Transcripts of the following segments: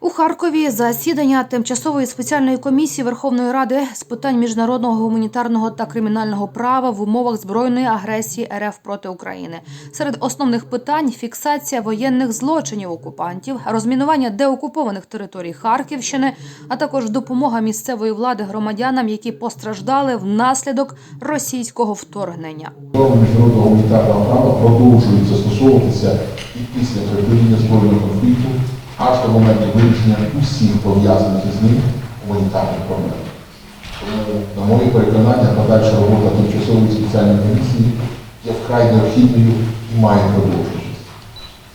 У Харкові засідання тимчасової спеціальної комісії Верховної Ради з питань міжнародного гуманітарного та кримінального права в умовах збройної агресії РФ проти України. Серед основних питань фіксація воєнних злочинів окупантів, розмінування деокупованих територій Харківщини, а також допомога місцевої влади громадянам, які постраждали внаслідок російського вторгнення. Міжнародного гуманітарного права продовжують застосовуватися і після припинення збройного конфлікту аж до моменту вирішення усіх пов'язаних із ним гуманітарних проблем. Тому, на моє переконання, подальша робота тимчасової спеціальної комісії є вкрай необхідною і має продовжуватися.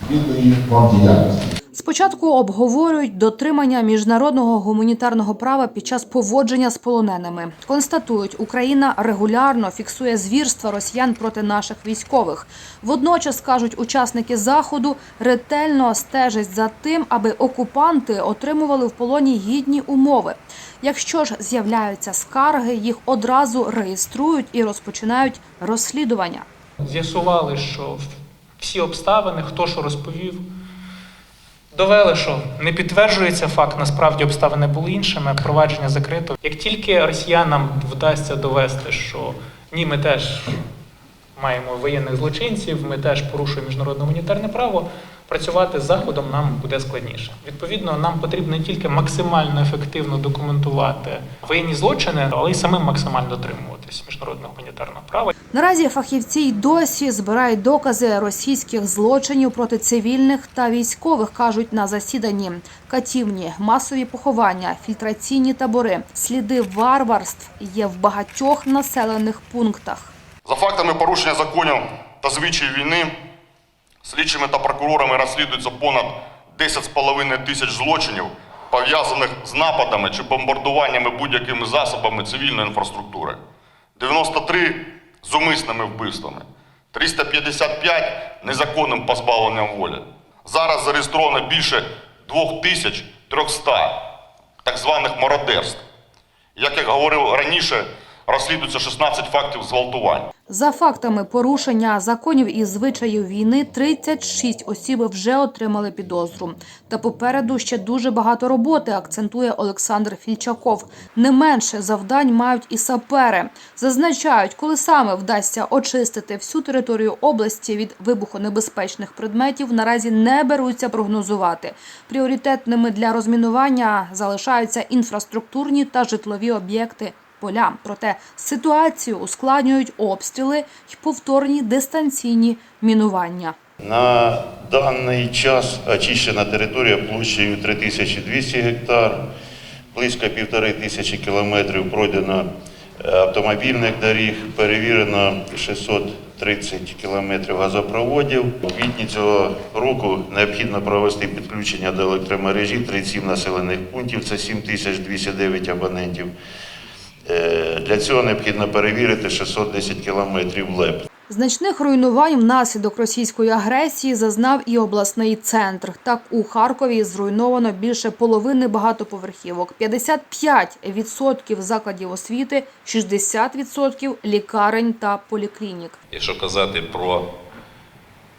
Відної вам діяльності. Спочатку обговорюють дотримання міжнародного гуманітарного права під час поводження з полоненими. Констатують, Україна регулярно фіксує звірства росіян проти наших військових. Водночас кажуть, учасники заходу ретельно стежать за тим, аби окупанти отримували в полоні гідні умови. Якщо ж з'являються скарги, їх одразу реєструють і розпочинають розслідування. З'ясували, що всі обставини, хто що розповів, довели, що не підтверджується факт, насправді обставини були іншими, провадження закрито. Як тільки росіянам вдасться довести, що ні, ми теж маємо воєнних злочинців, ми теж порушуємо міжнародне гуманітарне право, працювати з заходом нам буде складніше. Відповідно, нам потрібно не тільки максимально ефективно документувати воєнні злочини, але й самим максимально дотримуватись міжнародного гуманітарного права. Наразі фахівці й досі збирають докази російських злочинів проти цивільних та військових, кажуть на засіданні. Катівні, масові поховання, фільтраційні табори, сліди варварств є в багатьох населених пунктах. За фактами порушення законів та звичаїв війни слідчими та прокурорами розслідується понад 10,5 тисяч злочинів, пов'язаних з нападами чи бомбардуваннями будь-якими засобами цивільної інфраструктури, 93 з умисними вбивствами, 355 незаконним позбавленням волі. Зараз зареєстровано більше 2300 так званих мародерств. Як я говорив раніше, розслідується 16 фактів зґвалтувань. За фактами порушення законів і звичаїв війни 36 осіб вже отримали підозру. Та попереду ще дуже багато роботи, акцентує Олександр Фільчаков. Не менше завдань мають і сапери. Зазначають, коли саме вдасться очистити всю територію області від вибухонебезпечних предметів, наразі не беруться прогнозувати. Пріоритетними для розмінування залишаються інфраструктурні та житлові об'єкти поля. Проте ситуацію ускладнюють обстріли й повторні дистанційні мінування. На даний час очищена територія площею 3200 гектар, близько півтори тисячі кілометрів пройдено е, автомобільних доріг, перевірено 630 кілометрів газопроводів. У квітні цього року необхідно провести підключення до електромережі 37 населених пунктів, це 7209 абонентів. Е, Для цього необхідно перевірити 610 кілометрів ЛЕП. Значних руйнувань внаслідок російської агресії зазнав і обласний центр. Так у Харкові зруйновано більше половини багатоповерхівок, 55% закладів освіти, 60% лікарень та поліклінік. Якщо казати про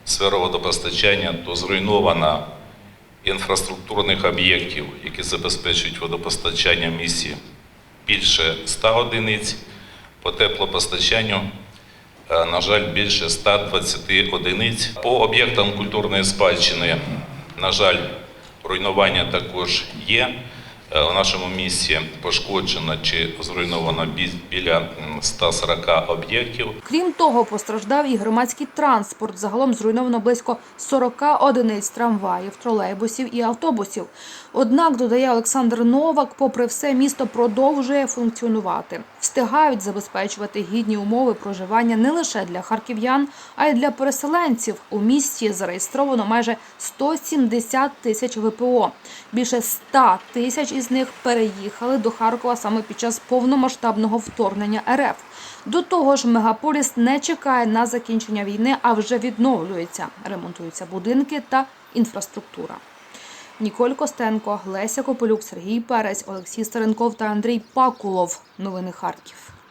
сферу водопостачання, то зруйновано інфраструктурних об'єктів, які забезпечують водопостачання в місті більше 100 одиниць, по теплопостачанню, е, на жаль, більше 120 одиниць. По об'єктам культурної спадщини, на жаль, руйнування також є. Е, У нашому місті пошкоджено чи зруйновано бі- біля м, 140 об'єктів. Крім того, постраждав і громадський транспорт. Загалом зруйновано близько 40 одиниць трамваїв, тролейбусів і автобусів. Однак, додає Олександр Новак, попри все, місто продовжує функціонувати. Встигають забезпечувати гідні умови проживання не лише для харків'ян, а й для переселенців. У місті зареєстровано майже 170 тисяч ВПО. Більше 100 тисяч із них переїхали до Харкова саме під час повномасштабного вторгнення РФ. До того ж, мегаполіс не чекає на закінчення війни, а вже відновлюється. Ремонтуються будинки та інфраструктура. Ніколь Костенко, Леся Кополюк, Сергій Перець, Олексій Старенков та Андрій Пакулов. Новини Харків.